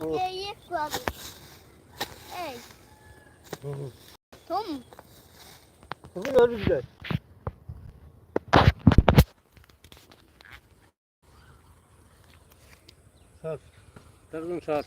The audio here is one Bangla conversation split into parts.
ও এই একটু আগে এই হুম। থম তুমি নড়বি কি করে? সর একদম সর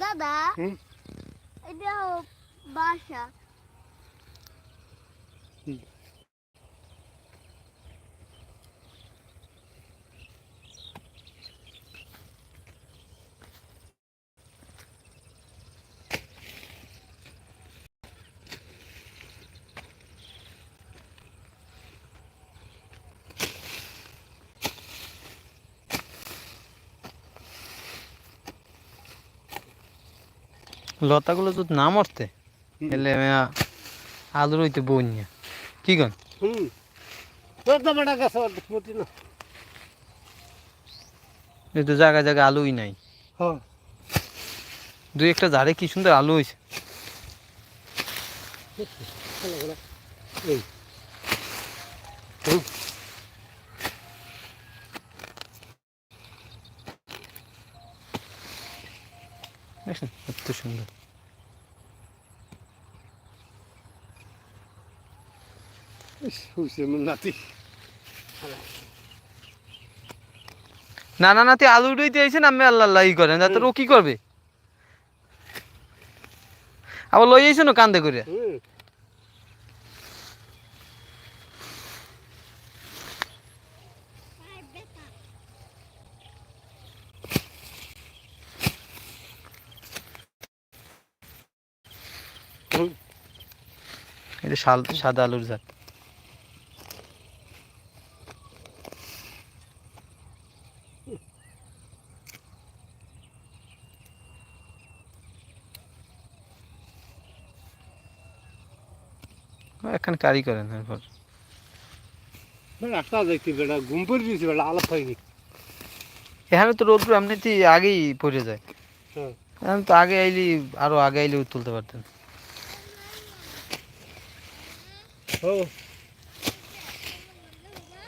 দাদা? এটা বাসা লতাগুলো যদি না মরতে এলে আলু রইতে বন্যা কি কন? এই তো জায়গায় জায়গায় আলুই নাই। দুই একটা ঝাড়ে কি সুন্দর আলু হয়েছে এই। দেখছেন এত সুন্দর। না না নাতি আলু রইতে আইছেন আমি আল্লাহ আল্লাহ ই করেন তাতে ও কি করবে? আবার লই আইছেন না কান্দে করে হুম হুম এটা শাল সাদা আলুর জাত এখন কারি করেন আসা বেটা ঘুম পড়ে দিয়েছি বেটা আলাপ হয়নি। এখানে তো রোদ্র এমনিতেই আগেই পড়ে যায়। হ্যাঁ। তো আগে আইলি আরও আগে আইলে তুলতে পারতেন। ও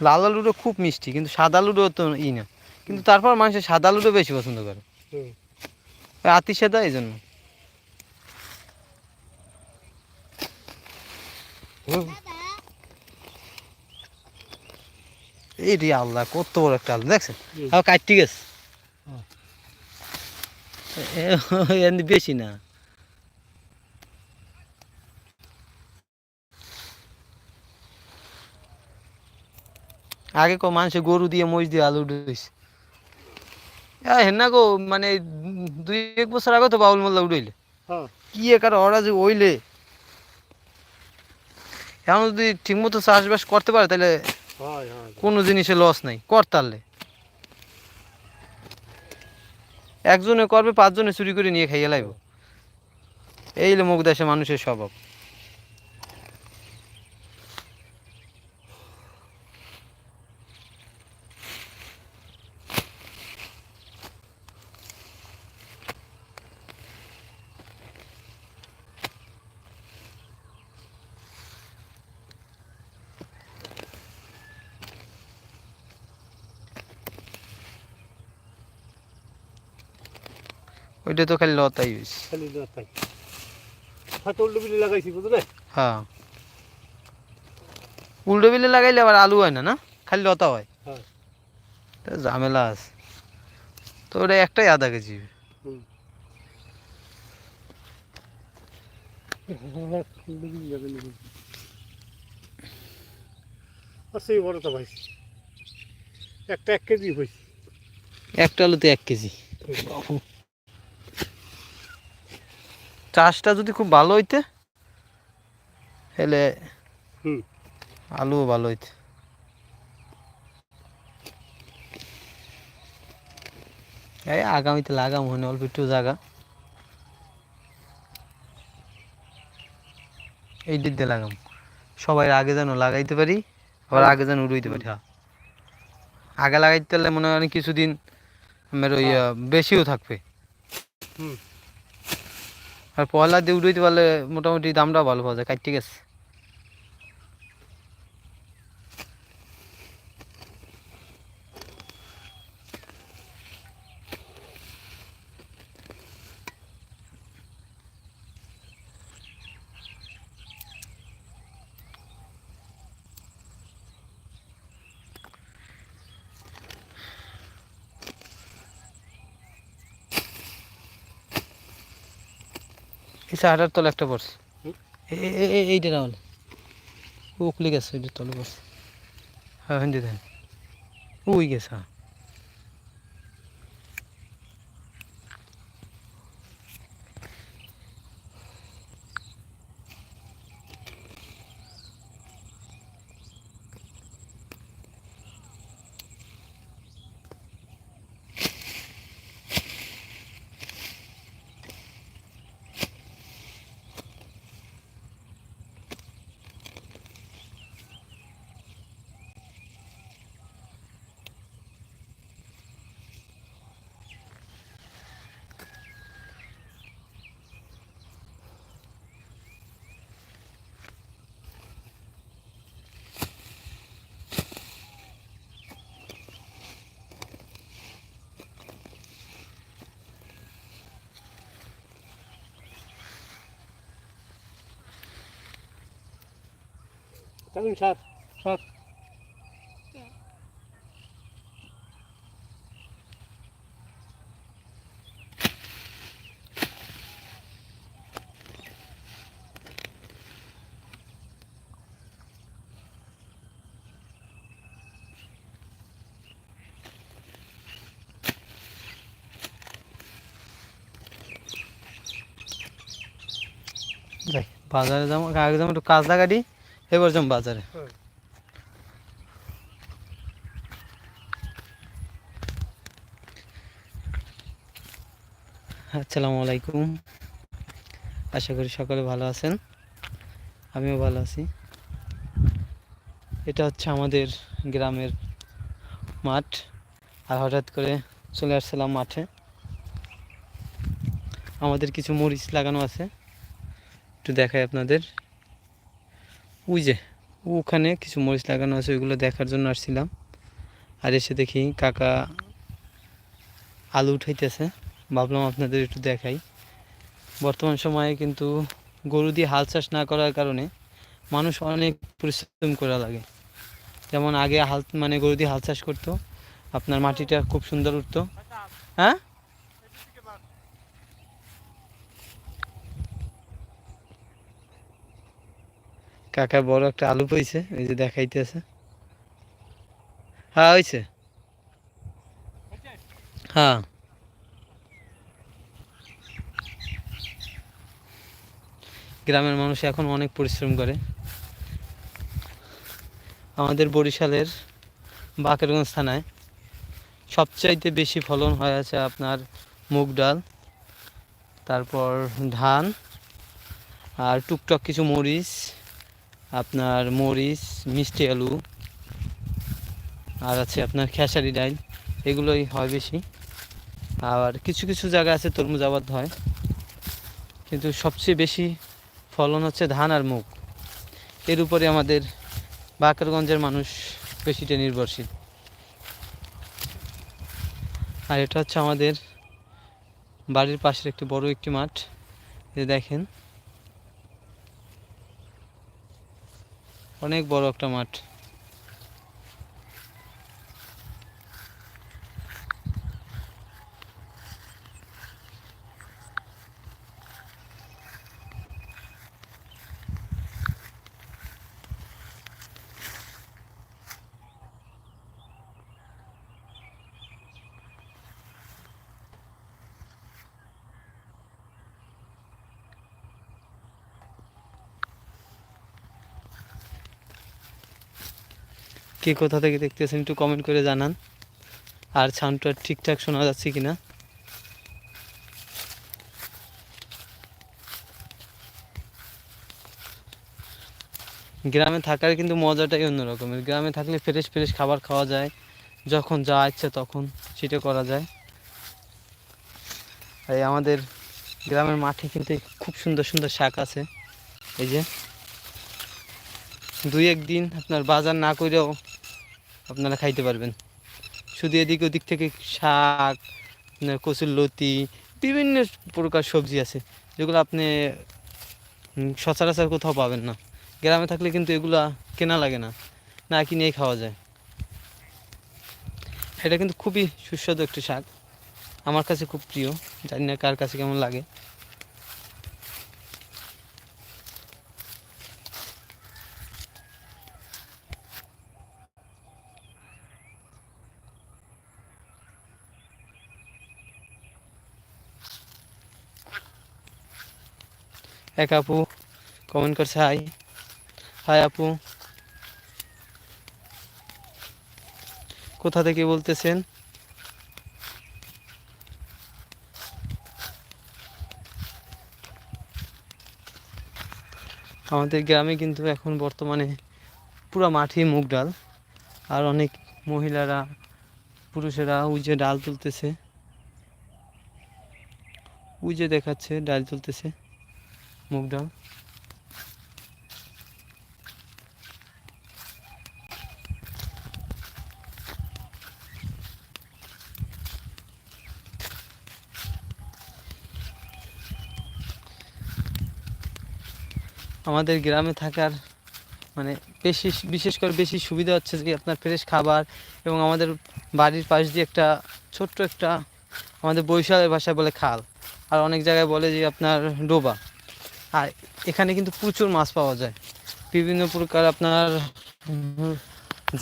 লাল আলুটা খুব মিষ্টি কিন্তু সাদা আলুটা তো ই না কিন্তু তারপর মানুষের সাদা আলুটা বেশি পছন্দ করে আতি সাদা এই জন্য এই রে আল্লাহ কত বড় একটা আলু দেখছেন। আর কাটতে গেছে হ্যাঁ। বেশি না আগে কো মানুষে গরু দিয়ে মহিষ দিয়ে আলু উঠেছে হেনা গো মানে দুই এক বছর আগে তো বাউল মোল্লা উড়াইলে হ্যাঁ। কি একার যে ওইলে? এখন যদি ঠিকমতো চাষবাস করতে পারে তাহলে কোনো জিনিসে লস নাই করতারলে একজনে করবে পাঁচজনে চুরি করে নিয়ে খাইয়ে লাইব। এই হলো মুখ দেশে মানুষের স্বভাব। ওইটা তো খালি লতাই হয়েছে খালি না তাই হয়তো উল্টো বিলি লাগাইছি বুঝলে? হ্যাঁ। উল্টো বিলে লাগাইলে আবার আলু হয় না না? খালি লতা হয়। হ্যাঁ। ঝামেলা আছে। তো ওটা একটাই আধা কেজি। বড় তো ভাই। একটা এক কেজি হয়েছে একটা আলুতে এক কেজি। চাষটা যদি খুব ভালো হইতে হুম। আলুও ভালো হইতে। এই আগামীতে লাগাম মনে অল্প একটু জায়গা এই দিক দিয়ে লাগাম। সবাই আগে যেন লাগাইতে পারি আবার আগে যেন উড়াইতে পারি হ্যাঁ। আগে লাগাইতে পারলে মনে হয় কিছুদিন আমার ওই বেশিও থাকবে। হুম। আর পয়লা দিয়ে উড়াইতে পারলে মোটামুটি দামটাও ভালো পাওয়া যায় কাটতে গেছে। এই চাহাটার তলে একটা পড়ছে এইটা এ- হলে উকলি গেছে ওইটার তলে পড়ছে হ্যাঁ হিন্দি দেন। উই গেছে হ্যাঁ। চলুন স্যার স্যার যাই বাজারে যাবো আগে যাবো একটু কাজলা গাড়ি এবার যাব বাজারে। আসসালামু আলাইকুম। আশা করি সকলে ভালো আছেন। আমিও ভালো আছি। এটা হচ্ছে আমাদের গ্রামের মাঠ। আর হঠাৎ করে চলে আসছিলাম মাঠে। আমাদের কিছু মরিচ লাগানো আছে। একটু দেখাই আপনাদের। ওই যে, ওখানে কিছু মরিচ লাগানো আছে, ওইগুলো দেখার জন্য আসছিলাম। আর এসে দেখি কাকা আলু উঠাইতেছে। ভাবলাম আপনাদের একটু দেখাই। বর্তমান সময়ে কিন্তু গরু দিয়ে হাল চাষ না করার কারণে মানুষ অনেক পরিশ্রম করা লাগে। যেমন আগে হাল মানে গরু দিয়ে হাল চাষ করতো, আপনার মাটিটা খুব সুন্দর উঠতো। হ্যাঁ? কাকা বড় একটা আলু পাইছে, এই যে দেখাইতেছে হ্যাঁ হয়েছে হ্যাঁ। গ্রামের মানুষ এখন অনেক পরিশ্রম করে। আমাদের বরিশালের বাকেরগঞ্জ থানায় সবচাইতে বেশি ফলন হয় আছে আপনার মুগ ডাল, তারপর ধান, আর টুকটাক কিছু মরিচ আপনার মরিচ, মিষ্টি আলু, আর আছে আপনার খেসারি ডাইল, এগুলোই হয় বেশি। আর কিছু কিছু জায়গা আছে তরমুজ আবাদ হয়, কিন্তু সবচেয়ে বেশি ফলন হচ্ছে ধান আর মুগ। এর উপরে আমাদের বাকেরগঞ্জের মানুষ বেশিটা নির্ভরশীল। আর এটা হচ্ছে আমাদের বাড়ির পাশের একটি বড় একটি মাঠ এই দেখেন। অনেক বড় একটা মাঠ। কে কোথা থেকে দেখতেছেন একটু কমেন্ট করে জানান। আর সাউন্ডটা ঠিকঠাক শোনা যাচ্ছে কি না গ্রামে থাকার কিন্তু মজাটাই অন্যরকমের। গ্রামে থাকলে ফ্রেশ ফ্রেশ খাবার খাওয়া যায়। যখন যা ইচ্ছে তখন সেটা করা যায়। আর আমাদের গ্রামের মাঠে কিন্তু খুব সুন্দর সুন্দর শাক আছে। এই যে, দুই একদিন আপনার বাজার না করেও আপনারা খাইতে পারবেন। শুধু এদিক ওদিক থেকে শাক কচুর লতি বিভিন্ন প্রকার সবজি আছে, যেগুলো আপনি সচরাচর কোথাও পাবেন না। গ্রামে থাকলে কিন্তু এগুলা কেনা লাগে না না কিনেই খাওয়া যায়। এটা কিন্তু খুবই সুস্বাদু একটি শাক। আমার কাছে খুব প্রিয়, জানি না কার কাছে কেমন লাগে। এক আপু কমেন্ট করছে হাই হাই আপু. কোথা থেকে বলতেছেন? আমাদের গ্রামে কিন্তু এখন বর্তমানে পুরো মাঠে মুগ ডাল, আর অনেক মহিলারা, পুরুষেরা ওই যে ডাল তুলতেছে। ওই যে দেখাচ্ছে, ডাল তুলতেছে। মুগ ডাল আমাদের গ্রামে থাকার মানে বেশি বিশেষ করে বেশি সুবিধা হচ্ছে যে আপনার ফ্রেশ খাবার এবং আমাদের বাড়ির পাশ দিয়ে একটা ছোট্ট একটা আমাদের বৈশালের ভাষায় বলে খাল। আর অনেক জায়গায় বলে যে আপনার ডোবা। আর এখানে কিন্তু প্রচুর মাছ পাওয়া যায়। বিভিন্ন প্রকার আপনার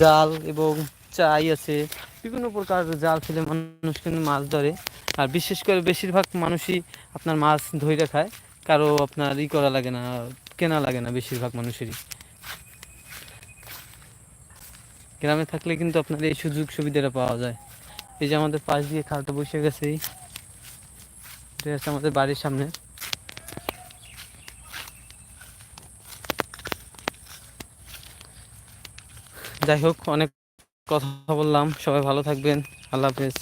জাল এবং চাই আছে। বিভিন্ন প্রকার জাল ফেলে মানুষ কিন্তু মাছ ধরে। আর বিশেষ করে বেশিরভাগ মানুষই আপনার মাছ ধরে খায়। কারও আপনার ই করা লাগে না, কেনা লাগে না বেশিরভাগ মানুষেরই। গ্রামে থাকলে কিন্তু আপনার এই সুযোগ সুবিধাটা পাওয়া যায়। এই যে আমাদের পাশ দিয়ে খালটা বসে গেছে। এই হচ্ছে আমাদের বাড়ির সামনে। যাই হোক অনেক কথা বললাম। সবাই ভালো থাকবেন। আল্লাহ হাফেজ।